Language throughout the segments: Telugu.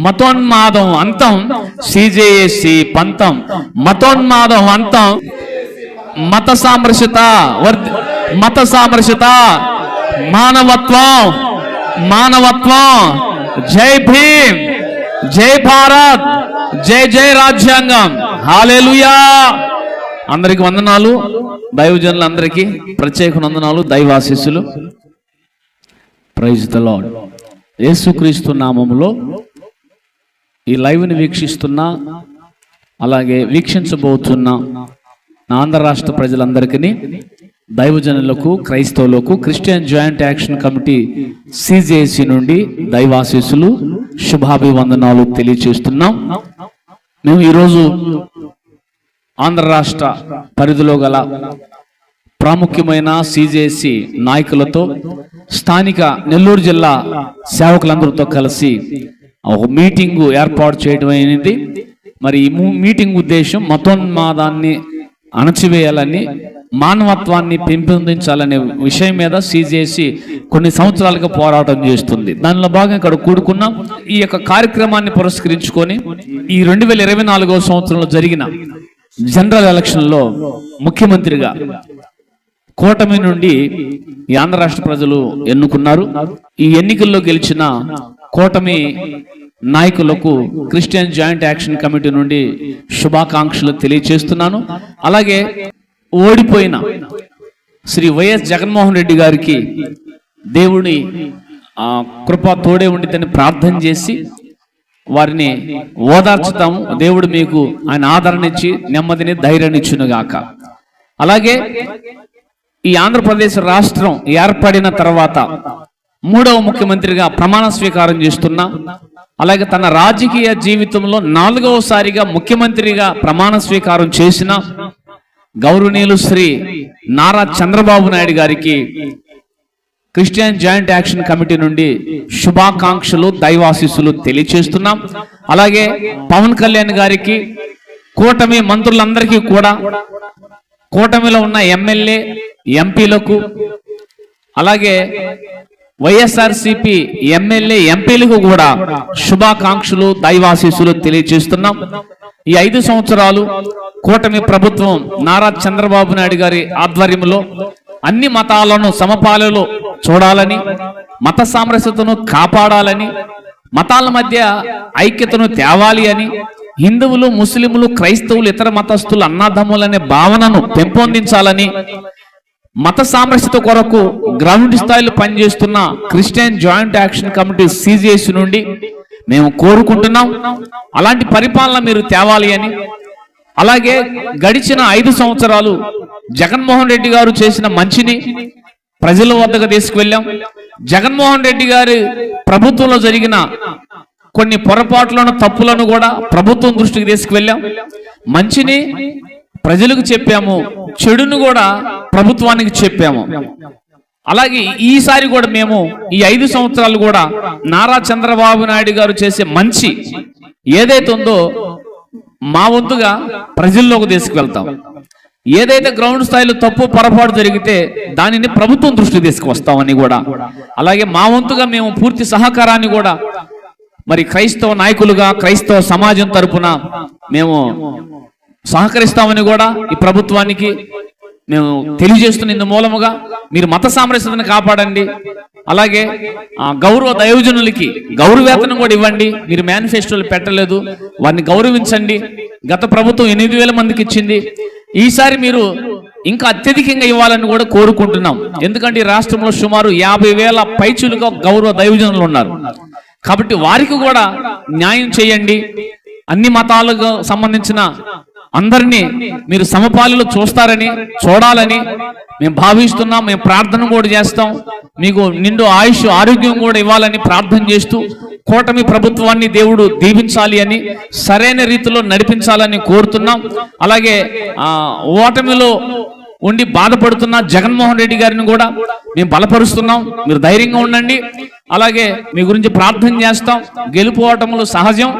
మతోన్మాదం అంతం. సిజేఏసి పంతం. మతోన్మాదం అంతం. మత సామరస్యత మత సామరస్యత. మానవత్వం. మానవత్వం. జై భీమ్. జై భారత్. జై జై రాజ్యాంగం. హాలేలుయా. అందరికి వందనాలు. దైవజనులందరికీ ప్రత్యేక వందనాలు. దైవాశీస్సులు. ప్రైజ్ ద లాడ్ యేసుక్రీస్తు నామములో ఈ లైవ్ని వీక్షిస్తున్న అలాగే వీక్షించబోతున్న ఆంధ్ర రాష్ట్ర ప్రజలందరికీ దైవజనులకు క్రైస్తవులకు Christian joint action committee CJC నుండి దైవాశీస్సులు శుభాభివందనాలు తెలియచేస్తున్నాం. మేము ఈరోజు ఆంధ్ర రాష్ట్ర పరిధిలో గల ప్రాముఖ్యమైన సిజేసి నాయకులతో స్థానిక నెల్లూరు జిల్లా సేవకులందరితో కలిసి ఒక మీటింగు ఏర్పాటు చేయడం అనేది మరి ఈ మీటింగ్ ఉద్దేశం మతోన్మాదాన్ని అణచివేయాలని మానవత్వాన్ని పెంపొందించాలనే విషయం మీద సిజేసి కొన్ని సంవత్సరాలుగా పోరాటం చేస్తుంది. దానిలో భాగం ఇక్కడ కూడుకున్నాం. ఈ యొక్క కార్యక్రమాన్ని పురస్కరించుకొని ఈ రెండు వేల ఇరవై నాలుగవ సంవత్సరంలో జరిగిన జనరల్ ఎలక్షన్లో ముఖ్యమంత్రిగా కూటమి నుండి ఈ ఆంధ్ర రాష్ట్ర ప్రజలు ఎన్నుకున్నారు. ఈ ఎన్నికల్లో గెలిచిన కూటమి నాయకులకు క్రిస్టియన్ జాయింట్ యాక్షన్ కమిటీ నుండి శుభాకాంక్షలు తెలియచేస్తున్నాను. అలాగే ఓడిపోయిన శ్రీ వైఎస్ జగన్మోహన్ రెడ్డి గారికి దేవుని కృప తోడే ఉండితని ప్రార్థన చేసి వారిని ఓదార్చుతాము. దేవుడు మీకు ఆయన ఆదరణ ఇచ్చి నెమ్మదిని ధైర్యాన్ని ఇచ్చునుగాక. అలాగే ఈ ఆంధ్రప్రదేశ్ రాష్ట్రం ఏర్పడిన తర్వాత మూడవ ముఖ్యమంత్రిగా ప్రమాణ స్వీకారం చేస్తున్నా. అలాగే తన రాజకీయ జీవితంలో నాలుగవసారిగా ముఖ్యమంత్రిగా ప్రమాణ స్వీకారం చేసిన గౌరవనీయులు శ్రీ నారా చంద్రబాబు నాయుడు గారికి క్రిస్టియన్ జాయింట్ యాక్షన్ కమిటీ నుండి శుభాకాంక్షలు దైవాశీస్సులు తెలియచేస్తున్నాం. అలాగే పవన్ కళ్యాణ్ గారికి కూటమి మంత్రులందరికీ కూడా కూటమిలో ఉన్న ఎమ్మెల్యే ఎంపీలకు అలాగే వైఎస్ఆర్సిపి ఎమ్మెల్యే ఎంపీలకు కూడా శుభాకాంక్షలు దైవాశీసులు తెలియజేస్తున్నాం. ఈ ఐదు సంవత్సరాలు కూటమి ప్రభుత్వం నారా చంద్రబాబు నాయుడు గారి ఆధ్వర్యంలో అన్ని మతాలను సమపాలలో చూడాలని మత సామరస్యతను కాపాడాలని మతాల మధ్య ఐక్యతను తేవాలి అని హిందువులు ముస్లింలు క్రైస్తవులు ఇతర మతస్థులు అన్నాదమ్ములనే భావనను పెంపొందించాలని మత సామరస్యత కొరకు గ్రౌండ్ స్థాయిలో పనిచేస్తున్న Christian joint action committee CGS నుండి మేము కోరుకుంటున్నాం. అలాంటి పరిపాలన మీరు తేవాలి అని. అలాగే గడిచిన ఐదు సంవత్సరాలు జగన్మోహన్ రెడ్డి గారు చేసిన మంచిని ప్రజల వద్దకు తీసుకువెళ్ళాం. జగన్మోహన్ రెడ్డి గారి ప్రభుత్వంలో జరిగిన కొన్ని పొరపాట్లను తప్పులను కూడా ప్రభుత్వం దృష్టికి తీసుకువెళ్ళాం. మంచిని ప్రజలకు చెప్పాము. చెడును కూడా ప్రభుత్వానికి చెప్పాము. అలాగే ఈసారి కూడా మేము ఈ ఐదు సంవత్సరాలు కూడా నారా చంద్రబాబు నాయుడు గారు చేసే మంచి ఏదైతే ఉందో మా వంతుగా ప్రజల్లోకి తీసుకువెళ్తాం. ఏదైతే గ్రౌండ్ స్థాయిలో తప్పు పొరపాటు జరిగితే దానిని ప్రభుత్వం దృష్టికి తీసుకువస్తామని కూడా. అలాగే మా వంతుగా మేము పూర్తి సహకారాన్ని కూడా మరి క్రైస్తవ నాయకులుగా క్రైస్తవ సమాజం తరపున మేము సహకరిస్తామని కూడా ఈ ప్రభుత్వానికి మేము తెలియజేస్తున్న ఇందు మూలముగా మీరు మత సామరస్యతను కాపాడండి. అలాగే ఆ, గౌరవ దయోజనులకి గౌరవేతనం కూడా ఇవ్వండి. మీరు మేనిఫెస్టోలు పెట్టలేదు. వారిని గౌరవించండి. గత ప్రభుత్వం ఎనిమిది వేల మందికి ఇచ్చింది. ఈసారి మీరు ఇంకా అత్యధికంగా ఇవ్వాలని కూడా కోరుకుంటున్నాం. ఎందుకంటే ఈ రాష్ట్రంలో సుమారు యాభై వేల పైచులుగా గౌరవ దైవజనులు ఉన్నారు. కాబట్టి వారికి కూడా న్యాయం చేయండి. అన్ని మతాలకు సంబంధించిన అందరినీ మీరు సమపాలిలో చూస్తారని చూడాలని మేము భావిస్తున్నాం మేము ప్రార్థన కూడా చేస్తాం. మీకు నిండు ఆయుష్ ఆరోగ్యం కూడా ఇవ్వాలని ప్రార్థన చేస్తూ కూటమి ప్రభుత్వాన్ని దేవుడు దీవించాలి అని సరైన రీతిలో నడిపించాలని కోరుతున్నాం. అలాగే ఓటమిలో ఉండి బాధపడుతున్న జగన్మోహన్ రెడ్డి గారిని కూడా మేము బలపరుస్తున్నాం. మీరు ధైర్యంగా ఉండండి. అలాగే మీ గురించి ప్రార్థన చేస్తాం. గెలుపు ఓటములు సహజం.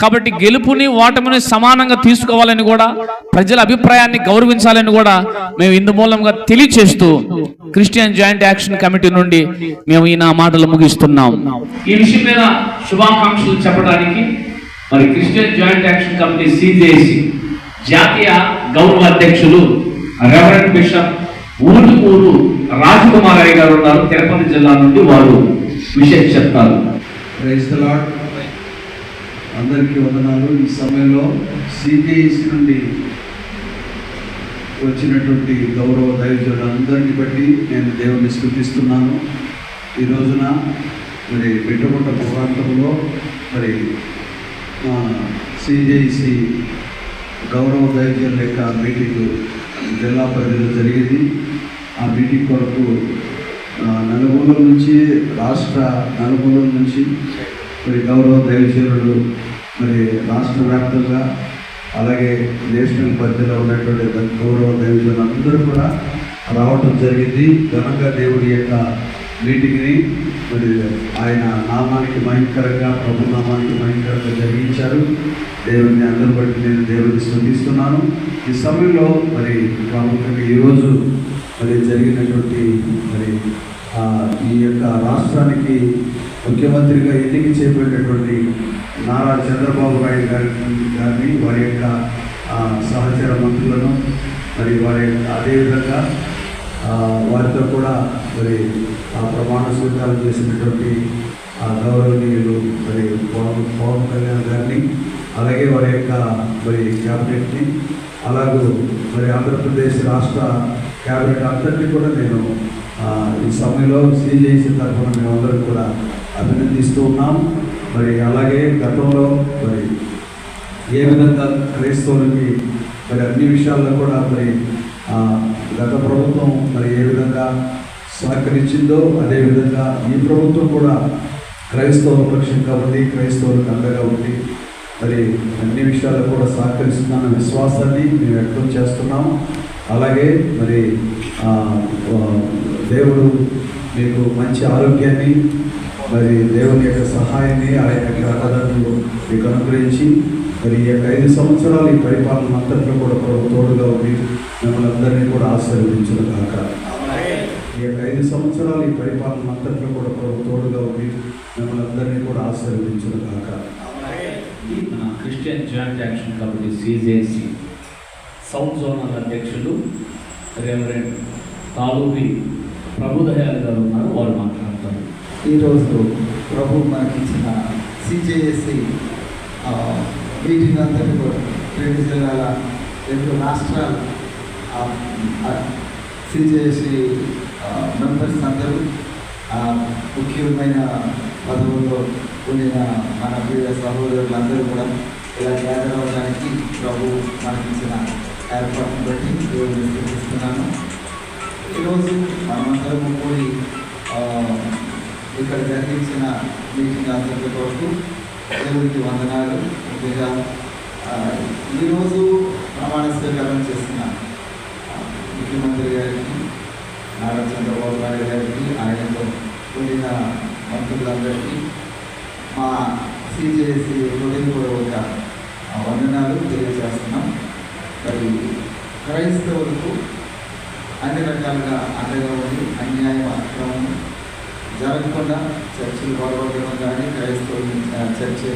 కాబట్టి గెలుపుని ఓటమిని సమానంగా తీసుకోవాలని కూడా ప్రజల అభిప్రాయాన్ని గౌరవించాలని కూడా మేము ఇందు మూలంగా తెలియచేస్తూ క్రిస్టియన్ జాయింట్ యాక్షన్ కమిటీ నుండి మేము ఈ నా మాటలు ముగిస్తున్నాం. ఈ విషయం మీద శుభాకాంక్షలు చెప్పడానికి మరి Christian joint action committee CJC జాతీయ గౌరవ అధ్యక్షులు రెవరెంట్ బిషప్ ఊరుకూరు రాజకుమారయ్య గారు ఉన్నారు. తిరుపతి జిల్లా నుండి వారు విషయం చెప్తారు అందరికీ వందనాలు. ఈ సమయంలో సిబిఐసి నుండి వచ్చినటువంటి గౌరవ దైవజనులందరినీ బట్టి నేను దేవుని స్థుతిస్తున్నాను. ఈ రోజున మరి బిడ్డగుంట ప్రాంతంలో మరి సిజేసి గౌరవ దైవజనుల యొక్క మీటింగ్ జిల్లా పరిధిలో జరిగింది. ఆ మీటింగ్ కొరకు నలుగురు నుంచి రాష్ట్ర నలుగురు నుంచి మరి గౌరవ దైవశీరుడు మరి రాష్ట్ర వ్యాప్తంగా అలాగే నేషనల్ పరిధిలో ఉన్నటువంటి గౌరవ దైవజనులు అందరూ కూడా రావటం జరిగింది. ఘనంగా దేవుడి యొక్క మీటింగ్ని మరి ఆయన నామానికి భయంకరంగా ప్రభు నామానికి భయంకరంగా జరిగించారు. దేవుడిని అందరూ బట్టి నేను దేవుడిని స్పందిస్తున్నాను ఈ సమయంలో మరి ప్రాముఖ్యంగా ఈరోజు మరి జరిగినటువంటి మరి ఈ యొక్క రాష్ట్రానికి ముఖ్యమంత్రిగా ఎన్నిక చేయబడినటువంటి నారా చంద్రబాబు నాయుడు గారి గారిని వారి యొక్క సహచర మంత్రులను మరి వారి అదేవిధంగా వారితో కూడా మరి ఆ ప్రమాణ స్వీకారం చేసినటువంటి ఆ గౌరవనీయులు మరి పవన్ పవన్ కళ్యాణ్ గారిని అలాగే వారి యొక్క మరి క్యాబినెట్ని అలాగే మరి ఆంధ్రప్రదేశ్ రాష్ట్ర క్యాబినెట్ అందరినీ కూడా నేను ఈ సమయంలో సిజేసి తరఫున మేమందరం కూడా అభినందిస్తూ ఉన్నాం. మరి అలాగే గతంలో మరి ఏ విధంగా క్రైస్తవులకి మరి అన్ని విషయాల్లో కూడా మరి గత ప్రభుత్వం మరి ఏ విధంగా సహకరించిందో అదేవిధంగా ఈ ప్రభుత్వం కూడా క్రైస్తవ పక్షంగా ఉంది క్రైస్తవులకు అండగా ఉంది. మరి అన్ని విషయాల్లో కూడా సహకరిస్తున్న విశ్వాసాన్ని మేము వ్యక్తం చేస్తున్నాం. అలాగే మరి దేవుడు మీకు మంచి ఆరోగ్యాన్ని మరి దేవుని యొక్క సహాయాన్ని ఆయన యొక్క అన్నదాన్ని మీకు అనుగ్రహించి మరి ఈ యొక్క ఐదు సంవత్సరాలు ఈ పరిపాలన అంతట్లో కూడా ప్రభు తోడుగా ఉండి మిమ్మల్ని అందరినీ కూడా ఆశీర్వదించిన కాక ఈ యొక్క ఐదు సంవత్సరాలు ఈ పరిపాలన అంతట్లో కూడా ప్రభు తోడుగా ఉండి మిమ్మల్ని అందరినీ కూడా ఆశీర్వదించిన కాక Christian joint action committee CJC. South zonal అధ్యక్షులు రెవరెండ్ తాలూరి ప్రభుదయాలు గారు ఉన్నారు వారు మాట్లాడతారు. ఈరోజు ప్రభు మనకిచ్చిన సిజేఎస్సి మీటింగ్ అంతటి కూడా రెండు జిల్లాల రెండు రాష్ట్రాల సిజేఎస్సి మెంబర్స్ అందరూ ముఖ్యమైన పదవుల్లో ఉండిన మన ప్రియ సహోదరులందరూ కూడా ఇలా గ్యాదర్ అవ్వడానికి ప్రభు మనకిచ్చిన ఏర్పాటును బట్టి దేవుడిని చూపిస్తున్నాను ఈరోజు మనమందరము కూడి ఇక్కడ జరిగించిన మీటింగ్ అందరి కొరకు దేవుడికి వందనాలు. ముఖ్యంగా ఈరోజు ప్రమాణ స్వీకారం చేసిన ముఖ్యమంత్రి గారికి నారా చంద్రబాబు నాయుడు గారికి ఆయనతో కూడిన మంత్రులందరికీ మా సిజేసి హృదయపూర్వక వందనాలు తెలియజేస్తున్నాం. మరి క్రైస్తవులకు అన్ని రకాలుగా అండగా ఉండి అన్యాయం అక్రమం జరగకుండా చర్చిలు గొడవడం కానీ క్రైస్తవులు చర్చి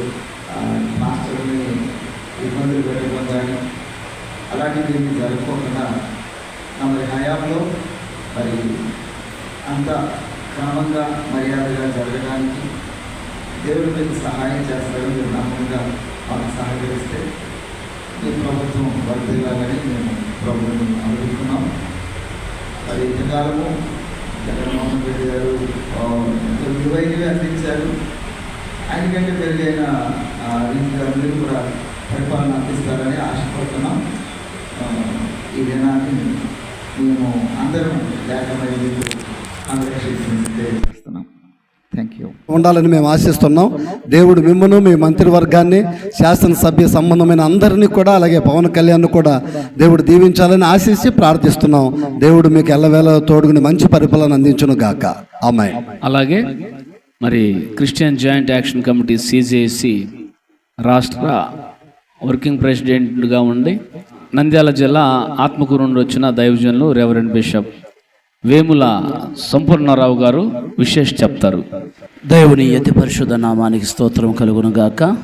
మాస్టర్ని ఇబ్బందులు పెట్టడం కానీ అలాంటివి దీన్ని జరగకుండా మరి హయాంలో మరి అంత క్రమంగా మర్యాదగా జరగడానికి దేవుడు మీకు సహాయం చేస్తారని నమ్మకంగా మాకు సహకరిస్తే ఈ ప్రభుత్వం వర్దిల్లాలని మేము ప్రభుత్వం అనుకుంటున్నాం. మరి ఇంతకాలము జగన్మోహన్ రెడ్డి గారు ఎంతో విలువైనవి అందించారు. ఆయనకంటే పెరిగైన ఆ, రీతిగా కూడా పరిపాలన అందిస్తారని ఆశపడుతున్నాం. ఈ దినాన్ని మేము అందరం లేఖ అందరూ చేస్తున్నాం. ఉండాలని మేము ఆశిస్తున్నాం. దేవుడు మిమ్మను మీ మంత్రివర్గాన్ని శాసనసభ్య సంబంధమైన అందరినీ కూడా అలాగే పవన్ కళ్యాణ్ కూడా దేవుడు దీవించాలని ఆశించి ప్రార్థిస్తున్నాం. దేవుడు మీకు ఎల్లవేళ తోడుగుని మంచి పరిపాలన అందించును గాక. అమ్మాయి అలాగే మరి Christian joint action committee CJC రాష్ట్ర వర్కింగ్ ప్రెసిడెంట్గా ఉండి నంద్యాల జిల్లా ఆత్మకూరు నుండి వచ్చిన దైవజనులు రెవరెండ్ బిషప్ వేముల సంపూర్ణరావు గారు విశేష చెప్తారు. దేవుని అతి పరిశుద్ధ నామానికి స్తోత్రం కలుగునుగాక.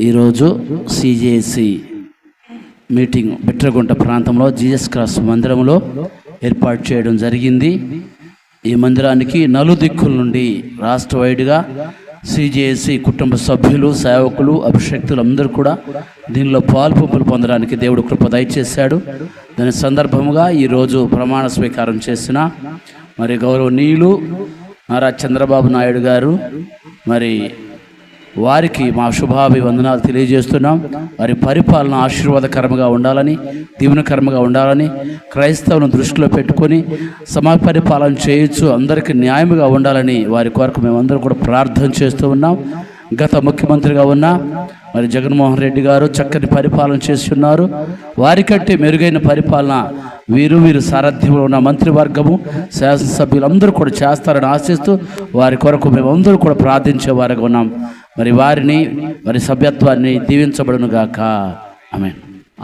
ఈరోజు సిజేసి మీటింగ్ బిట్రగుంట ప్రాంతంలో జీజస్ క్రాస్ మందిరంలో ఏర్పాటు చేయడం జరిగింది. ఈ మందిరానికి నలుదిక్కుల నుండి రాష్ట్ర వైడ్గా సిజేసి కుటుంబ సభ్యులు సేవకులు అభిషక్తులు అందరూ కూడా దీనిలో పాల్పొంపులు పొందడానికి దేవుడు కృప దయచేశాడు. దాని సందర్భముగా ఈరోజు ప్రమాణ స్వీకారం చేసిన మరి గౌరవనీయులు నారా చంద్రబాబు నాయుడు గారు మరి వారికి మా శుభాభివందనాలు తెలియజేస్తున్నాం. వారి పరిపాలన ఆశీర్వాదకరంగా ఉండాలని దీవెనకరంగా ఉండాలని క్రైస్తవులను దృష్టిలో పెట్టుకొని సమపరిపాలన చేయొచ్చు అందరికీ న్యాయముగా ఉండాలని వారి కొరకు మేమందరం కూడా ప్రార్థన చేస్తూ ఉన్నాం. గత ముఖ్యమంత్రిగా ఉన్న మరి జగన్మోహన్ రెడ్డి గారు చక్కని పరిపాలన చేస్తున్నారు. వారికంటే మెరుగైన పరిపాలన వీరు వీరు సారథ్యంలో ఉన్న మంత్రివర్గము శాసనసభ్యులందరూ కూడా చేస్తారని ఆశిస్తూ వారి కొరకు మేమందరూ కూడా ప్రార్థించే వారిగా ఉన్నాం. మరి వారిని వారి సభ్యత్వాన్ని దీవించబడును గాక. ఆమె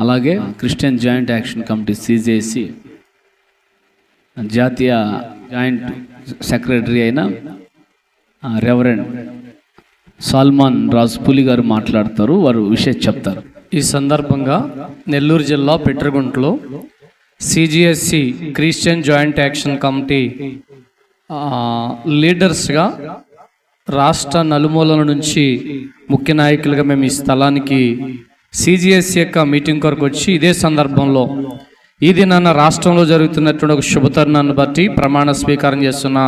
అలాగే Christian joint action committee CJC జాతీయ జాయింట్ సెక్రటరీ అయిన రెవరెండ్ సాల్మాన్ రాజ్పులి గారు మాట్లాడతారు వారు విషయం చెప్తారు. ఈ సందర్భంగా నెల్లూరు జిల్లా పెట్రగుంటలో CGSC Christian joint action committee లీడర్స్గా రాష్ట్ర నలుమూలల నుంచి ముఖ్య నాయకులుగా మేము ఈ స్థలానికి సిజిఎస్సి యొక్క మీటింగ్ కొరకు వచ్చి ఇదే సందర్భంలో ఈ దినాన రాష్ట్రంలో జరుగుతున్నటువంటి ఒక శుభతరుణాన్ని బట్టి ప్రమాణ స్వీకారం చేస్తున్న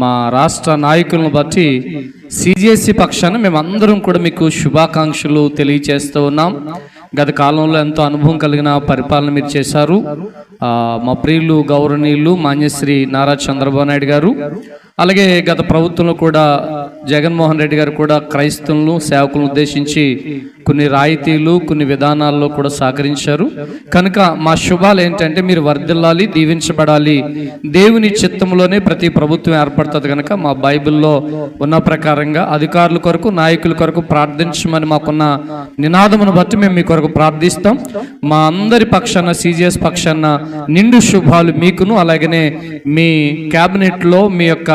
మా రాష్ట్ర నాయకులను బట్టి సిజిఎస్సి పక్షాన మేమందరం కూడా మీకు శుభాకాంక్షలు తెలియచేస్తూ ఉన్నాం. గత కాలంలో ఎంతో అనుభవం కలిగిన పరిపాలన మీరు చేశారు. మా ప్రియులు గౌరవనీయులు మాన్యశ్రీ నారా చంద్రబాబు నాయుడు గారు. అలాగే గత ప్రభుత్వంలో కూడా జగన్మోహన్ రెడ్డి గారు కూడా క్రైస్తవులను సేవకులను ఉద్దేశించి కొన్ని రాయితీలు కొన్ని విధానాల్లో కూడా సహకరించారు. కనుక మా శుభాలు ఏంటంటే మీరు వర్ధిల్లాలి దీవించబడాలి. దేవుని చిత్తంలోనే ప్రతి ప్రభుత్వం ఏర్పడుతుంది కనుక మా బైబిల్లో ఉన్న ప్రకారంగా అధికారుల కొరకు నాయకుల కొరకు ప్రార్థించమని మాకున్న నినాదమును బట్టి మేము మీ కొరకు ప్రార్థిస్తాం. మా అందరి పక్షాన సిజిఎస్ పక్షాన నిండు శుభాలు మీకును అలాగనే మీ క్యాబినెట్లో మీ యొక్క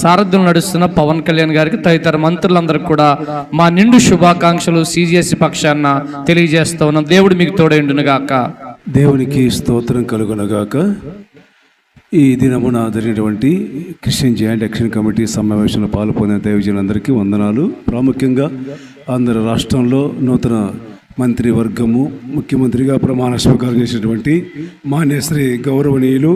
సారథ్యం నడుస్తున్న పవన్ కళ్యాణ్ గారికి తదితర మంత్రులందరికీ కూడా మా నిండు శుభాకాంక్షలు సిజిఎస్ పక్షాన తెలియజేస్తా ఉన్నాం. దేవుడు మీకు తోడైండునుగాక దేవునికి స్తోత్రం కలుగునగాక. ఈ దినమున జరిగినటువంటి క్రిస్టియన్ జాయింట్ యాక్షన్ కమిటీ సమావేశంలో పాల్పొందిన దైవజనులందరికీ వందనాలు. ప్రాముఖ్యంగా ఆంధ్ర రాష్ట్రంలో నూతన మంత్రివర్గము ముఖ్యమంత్రిగా ప్రమాణ స్వీకారం చేసినటువంటి మాన్యశ్రీ గౌరవనీయులు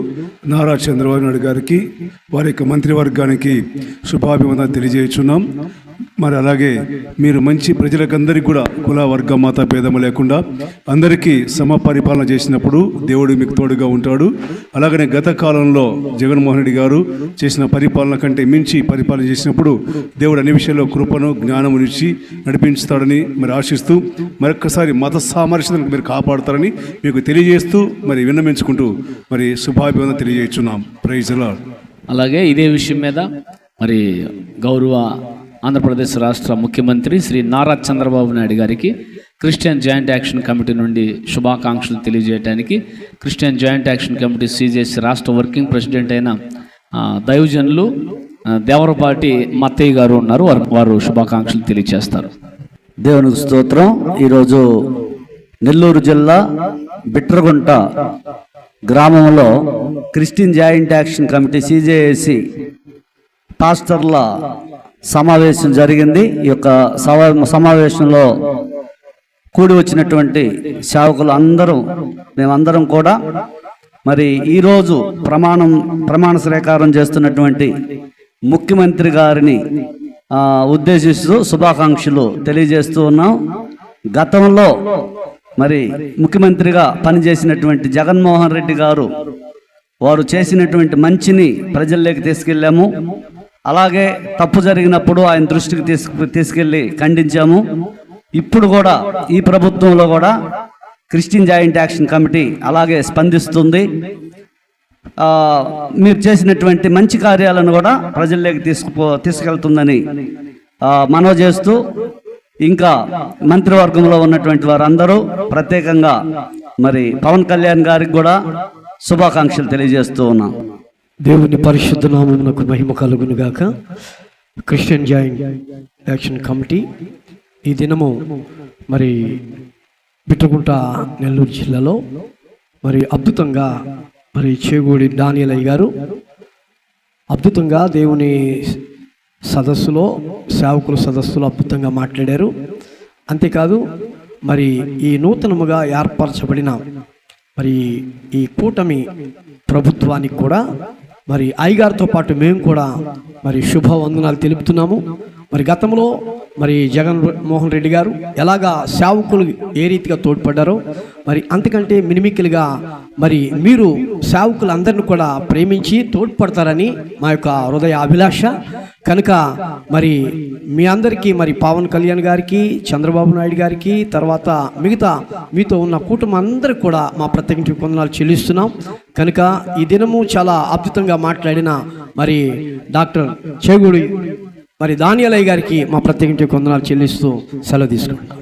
నారా చంద్రబాబు నాయుడు గారికి వారి యొక్క మంత్రివర్గానికి శుభాభివందన తెలియజేస్తున్నాం. మరి అలాగే మీరు మంచి ప్రజలకందరికీ కూడా కుల వర్గ మాత భేదము లేకుండా అందరికీ సమపరిపాలన చేసినప్పుడు దేవుడు మీకు తోడుగా ఉంటాడు. అలాగనే గత కాలంలో జగన్మోహన్ రెడ్డి గారు చేసిన పరిపాలన కంటే మించి పరిపాలన చేసినప్పుడు దేవుడు అన్ని విషయాల్లో కృపను జ్ఞానమునిచ్చి నడిపించుతాడని మరి ఆశిస్తూ మరొక్కసారి మత సామరస్యతను మీరు కాపాడుతారని మీకు తెలియజేస్తూ మరి విన్నమించుకుంటూ మరి శుభాభివందన తెలియజేస్తున్నాం. ప్రైజ్ అలాగే ఇదే విషయం మీద మరి గౌరవ ఆంధ్రప్రదేశ్ రాష్ట్ర ముఖ్యమంత్రి శ్రీ నారా చంద్రబాబు నాయుడు గారికి క్రిస్టియన్ జాయింట్ యాక్షన్ కమిటీ నుండి శుభాకాంక్షలు తెలియజేయడానికి Christian joint action committee CJC రాష్ట్ర వర్కింగ్ ప్రెసిడెంట్ అయిన దైవజనులు దేవరపాటి మత్తయ్య గారు ఉన్నారు. వారు వారు శుభాకాంక్షలు తెలియజేస్తారు. దేవునికి స్తోత్రం. ఈరోజు నెల్లూరు జిల్లా బిట్రగుంట గ్రామంలో Christian joint action committee CJAC పాస్టర్ల సమావేశం జరిగింది. ఈ యొక్క సమావేశంలో కూడి వచ్చినటువంటి సేవకులు అందరూ మేమందరం కూడా మరి ఈరోజు ప్రమాణం ప్రమాణ స్వీకారం చేస్తున్నటువంటి ముఖ్యమంత్రి గారిని ఉద్దేశిస్తూ శుభాకాంక్షలు తెలియజేస్తూ ఉన్నాం. గతంలో మరి ముఖ్యమంత్రిగా పనిచేసినటువంటి జగన్మోహన్ రెడ్డి గారు వారు చేసినటువంటి మంచిని ప్రజల్లోకి తీసుకెళ్ళాము. అలాగే తప్పు జరిగినప్పుడు ఆయన దృష్టికి తీసుకు తీసుకెళ్ళి ఖండించాము. ఇప్పుడు కూడా ఈ ప్రభుత్వంలో కూడా క్రిస్టియన్ జాయింట్ యాక్షన్ కమిటీ అలాగే స్పందిస్తుంది. మీరు చేసినటువంటి మంచి కార్యాలను కూడా ప్రజల్లోకి తీసుకుపో తీసుకెళ్తుందని మనవ మనవి చేస్తూ ఇంకా మంత్రివర్గంలో ఉన్నటువంటి వారందరూ ప్రత్యేకంగా మరి పవన్ కళ్యాణ్ గారికి కూడా శుభాకాంక్షలు తెలియజేస్తూ ఉన్నాం. దేవుని పరిశుద్ధ నామమునకు మహిమ కలుగునుగాక క్రిస్టియన్ జాయింట్ యాక్షన్ కమిటీ ఈ దినము మరి బిట్టుకుంట నెల్లూరు జిల్లాలో మరి అద్భుతంగా మరి చేగూడి దానియలయ్య గారు అద్భుతంగా దేవుని సదస్సులో సేవకుల సదస్సులో అద్భుతంగా మాట్లాడారు. అంతేకాదు మరి ఈ నూతనముగా ఏర్పరచబడిన మరి ఈ కూటమి ప్రభుత్వానికి కూడా మరి అయ్యగారితో పాటు మేము కూడా మరి శుభ వందనాలు తెలుపుతున్నాము. మరి గతంలో మరి జగన్ మోహన్ రెడ్డి గారు ఎలాగా సేవకులు ఏ రీతిగా తోడ్పడ్డారో మరి అంతకంటే మినిమిక్కిలుగా మరి మీరు సేవకులందరిని కూడా ప్రేమించి తోడ్పడతారని మా యొక్క హృదయ అభిలాష. కనుక మరి మీ అందరికీ మరి పవన్ కళ్యాణ్ గారికి చంద్రబాబు నాయుడు గారికి తర్వాత మిగతా మీతో ఉన్న కుటుంబం అందరికి కూడా మా ప్రత్యేకించి కొందనాలు చెల్లిస్తున్నాం. కనుక ఈ దినము చాలా అద్భుతంగా మాట్లాడిన మరి డాక్టర్ చేగుడి మరి దానియలయ్య గారికి మా ప్రత్యేకించి కొందనాలు చెల్లిస్తూ సెలవు తీసుకుంటాం